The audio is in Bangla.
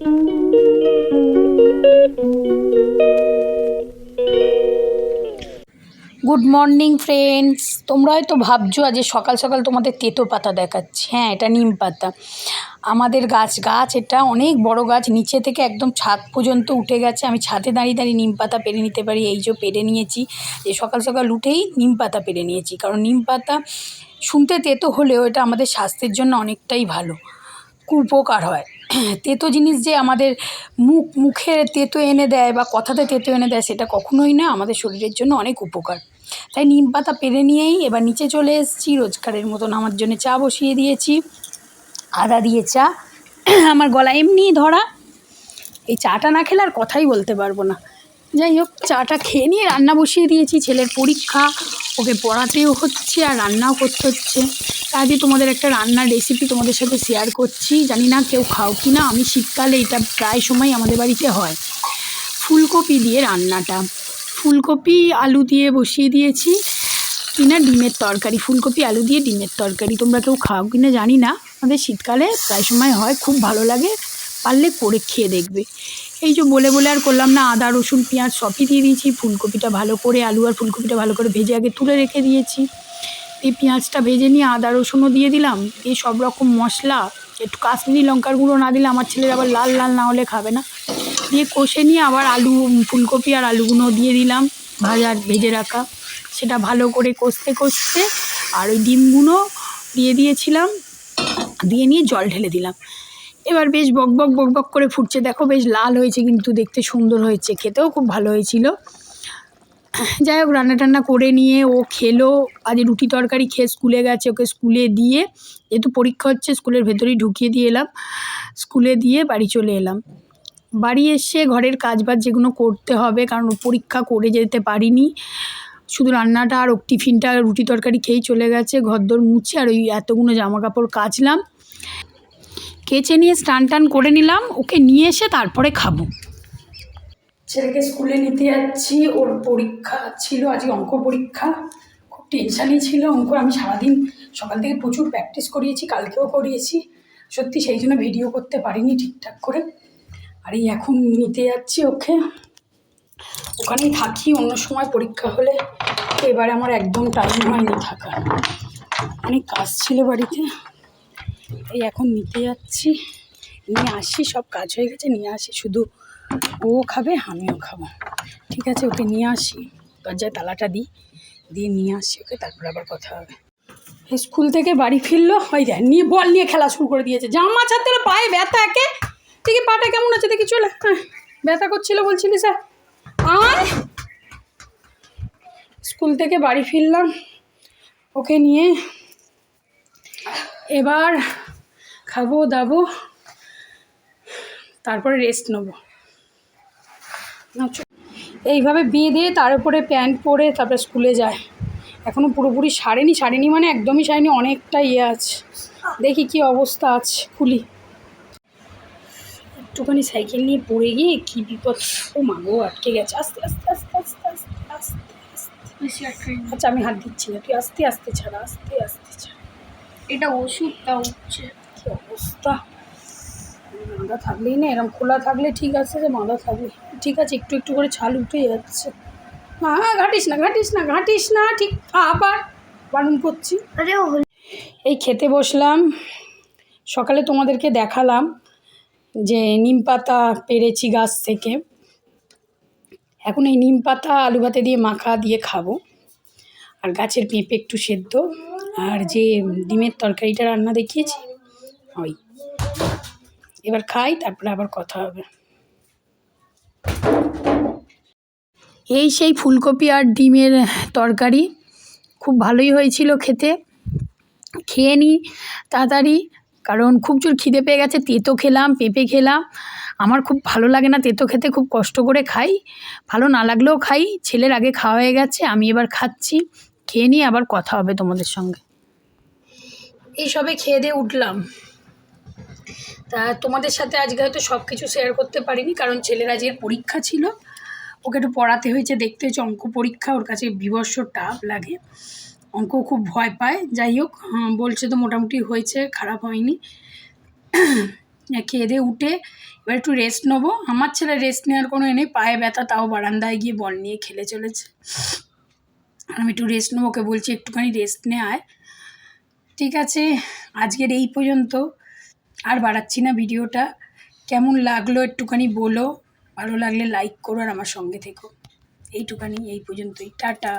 গুড মর্নিং ফ্রেন্ডস তোমরা হয়তো ভাবছ আজ সকাল সকাল তোমাদের তেতো পাতা দেখাচ্ছি। হ্যাঁ এটা নিম পাতা। আমাদের গাছ গাছ এটা অনেক বড় গাছ, নিচে থেকে একদম ছাদ পর্যন্ত উঠে গেছে। আমি ছাদে দাঁড়িয়ে দাঁড়িয়ে নিম পাতা পেরে নিতে পারি। এই যে পেরে নিয়েছি, যে সকাল সকাল উঠেই নিম পাতা পেরে নিয়েছি। কারণ নিম পাতা শুনতে তেতো হলেও এটা আমাদের স্বাস্থ্যের জন্য অনেকটাই ভালো। উপকার হয়। তেতো জিনিস যে আমাদের মুখ, মুখে তেতো এনে দেয় বা কথাতে তেতো এনে দেয় সেটা কখনোই না, আমাদের শরীরের জন্য অনেক উপকার। তাই নিম পাতা পেরে নিয়েই এবার নিচে চলে এসেছি, রোজকারের মতন আমার জন্য চা বসিয়ে দিয়েছি। আদা দিয়ে চা, আমার গলা এমনি ধরা। এই চাটা না খেলে আর কথাই বলতে পারব না। যাই হোক, চাটা খেয়ে নিয়ে রান্না বসিয়ে দিয়েছি, ছেলের পরীক্ষা ওকে পড়াতেও হচ্ছে আর রান্নাও করতে হচ্ছে। আজকে তোমাদের একটা রান্নার রেসিপি তোমাদের সাথে শেয়ার করছি। জানি না কেউ খাও কি না, আমি শীতকালে এটা প্রায় সময় আমাদের বাড়িতে হয়। ফুলকপি দিয়ে রান্নাটা। ফুলকপি, আলু দিয়ে বসিয়ে দিয়েছি। কিনা ডিমের তরকারি, ফুলকপি, আলু দিয়ে ডিমের তরকারি। তোমরা কেউ খাও কি না, জানি না। আমাদের শীতকালে প্রায় সময় হয়, খুব ভালো লাগে। পারলে করে খেয়ে দেখবে। এই যে বলে বলে আর করলাম না, আদা, রসুন, পেঁয়াজ সবই দিয়ে দিয়েছি। ফুলকপিটা ভালো করে, আলু আর ফুলকপিটা ভালো করে ভেজে আগে তুলে রেখে দিয়েছি। এই পেঁয়াজটা ভেজে নিয়ে আদা, রসুনও দিয়ে দিলাম। দিয়ে সব রকম মশলা, একটু কাশ্মীরি লঙ্কার গুঁড়ো না দিলে আমার ছেলের আবার লাল লাল না হলে খাবে না। দিয়ে কষে নিয়ে আবার আলু, ফুলকপি আর আলুগুলো দিয়ে দিলাম ভাজার ভেজে রাখা। সেটা ভালো করে কষতে কষতে আর ওই ডিমগুলো দিয়ে দিয়েছিলাম। দিয়ে নিয়ে জল ঢেলে দিলাম। এবার বেশ বক বক বক বক করে ফুটছে। দেখো বেশ লাল হয়েছে, কিন্তু দেখতে সুন্দর হয়েছে। খেতেও খুব ভালো হয়েছিল। যাই হোক, রান্না টান্না করে নিয়ে ও খেলো। আজ রুটি তরকারি খেয়ে স্কুলে গেছে ওকে স্কুলে দিয়ে। যেহেতু পরীক্ষা হচ্ছে, স্কুলের ভেতরেই ঢুকিয়ে দিয়ে এলাম। স্কুলে দিয়ে বাড়ি চলে এলাম। বাড়ি এসে ঘরের কাজ বাজ যেগুলো করতে হবে, কারণ পরীক্ষা করে যেতে পারিনি। শুধু রান্নাটা আর ও টিফিনটা রুটি তরকারি খেয়েই চলে গেছে। ঘর ঘরদোর মুছে আর ওই এতগুলো জামা কাপড় কাচলাম। কেচে নিয়ে স্নান টান করে নিলাম, ওকে নিয়ে এসে তারপরে খাব। ছেলেকে স্কুলে নিতে যাচ্ছি, ওর পরীক্ষা ছিল, আজকে অঙ্ক পরীক্ষা। খুব টেনশানই ছিল, অঙ্ক আমি সারাদিন সকাল থেকে প্রচুর প্র্যাকটিস করিয়েছি, কালকেও করিয়েছি। সত্যি সেই জন্য ভিডিও করতে পারিনি ঠিকঠাক করে। আর এই এখন নিতে যাচ্ছি ওকে। ওখানেই থাকি, অন্য সময় পরীক্ষা হলে এবারে আমার একদম টাইম হয়নি থাকার। অনেক কাজ ছিল বাড়িতে। এই এখন নিতে যাচ্ছি। নিয়ে আসি, সব কাজ হয়ে গেছে, নিয়ে আসি। শুধু ও খাবে, আমিও খাব। ঠিক আছে, ওকে নিয়ে আসি। দরজায় তালাটা দিই, দিয়ে নিয়ে আসি ওকে, তারপর আবার কথা হবে। স্কুল থেকে বাড়ি ফিরলো, ওই দেখ, নিয়ে বল, নিয়ে খেলা শুরু করে দিয়েছে। জামা ছাড়তে পায়ে ব্যথা একে। দেখি পাটা কেমন আছে, দেখি চলে। হ্যাঁ ব্যথা করছিল বলছিলি, স্যার। আয় স্কুল থেকে বাড়ি ফিরলাম, ওকে নিয়ে। এবার খাব দাবো তারপরে রেস্ট নেব। এইভাবে বেঁধে তার উপরে প্যান্ট পরে তারপরে স্কুলে যায়। এখনও পুরোপুরি সারেনি সারেনি মানে একদমই সারেনি অনেকটা ইয়ে আছে। দেখি কি অবস্থা আছে খুলি। একটুখানি সাইকেল নিয়ে পড়ে গিয়ে কি বিপদ। ও মা গো আটকে গেছে। আস্তে আস্তে আস্তে আস্তে আস্তে আস্তে আস্তে। আচ্ছা আমি হাত দিচ্ছি না। তুই আস্তে আস্তে ছাড়া আস্তে আস্তে ছাড়া। এটা ওষুধটা উঠছে কি অবস্থা? বাঁধা থাকলেই না এরকম খোলা থাকলে ঠিক আছে যে বাঁধা থাকলে। ঠিক আছে একটু একটু করে ছাল উঠে যাচ্ছে। না ঘাটিস না ঘাটিস না ঘাটিস না ঠিক আবার বারণ করছি। আরে এই খেতে বসলাম। সকালে তোমাদেরকে দেখালাম যে নিম পাতা পেরেছি গাছ থেকে। এখন এই নিম পাতা আলু ভাতে দিয়ে মাখা দিয়ে খাব। আর গাছের পেঁপে একটু সেদ্ধ। আর যে ডিমের তরকারিটা রান্না দেখিয়েছি ওই। এবার খাই, তারপরে আবার কথা হবে। এই সেই ফুলকপি আর ডিমের তরকারি খুব ভালোই হয়েছিল খেতে। খেয়ে নিই তাড়াতাড়ি, কারণ খুব জোর খিদে পেয়ে গেছে, তেতো খেলাম, পেঁপে খেলাম। আমার খুব ভালো লাগে না তেতো খেতে, খুব কষ্ট করে খাই। ভালো না লাগলেও খাই, ছেলের আগে খাওয়া হয়ে গেছে, আমি এবার খাচ্ছি। খেয়ে নিয়ে আবার কথা হবে তোমাদের সঙ্গে। এই সবে খেয়ে দিয়ে উঠলাম। তা তোমাদের সাথে আজকে হয়তো সব কিছু শেয়ার করতে পারিনি কারণ ছেলের আজকের পরীক্ষা ছিল ওকে একটু পড়াতে হয়েছে দেখতে হয়েছে অঙ্ক পরীক্ষা ওর কাছে বিবর্ষ টাফ লাগে। অঙ্ক খুব ভয় পায়। যাই হোক আহ, বলছে তো মোটামুটি হয়েছে খারাপ হয়নি। খেয়ে দিয়ে উঠে এবার একটু রেস্ট নেব। আমার ছেলে রেস্ট নেওয়ার কোনো এ নেই পায়ে ব্যথা তাও বারান্দায় গিয়ে বল নিয়ে খেলে চলেছে। আমি একটু রেস্ট নেব ওকে বলছি একটুখানি রেস্ট নে ঠিক আছে আজকের এই পর্যন্ত। আর বাড়াচ্ছি না ভিডিওটা। কেমন লাগল একটুখানি বলো, ভালো লাগলে লাইক করো আর আমার সঙ্গে থেকো। এইটুখানি, এই পর্যন্তই। টাটা।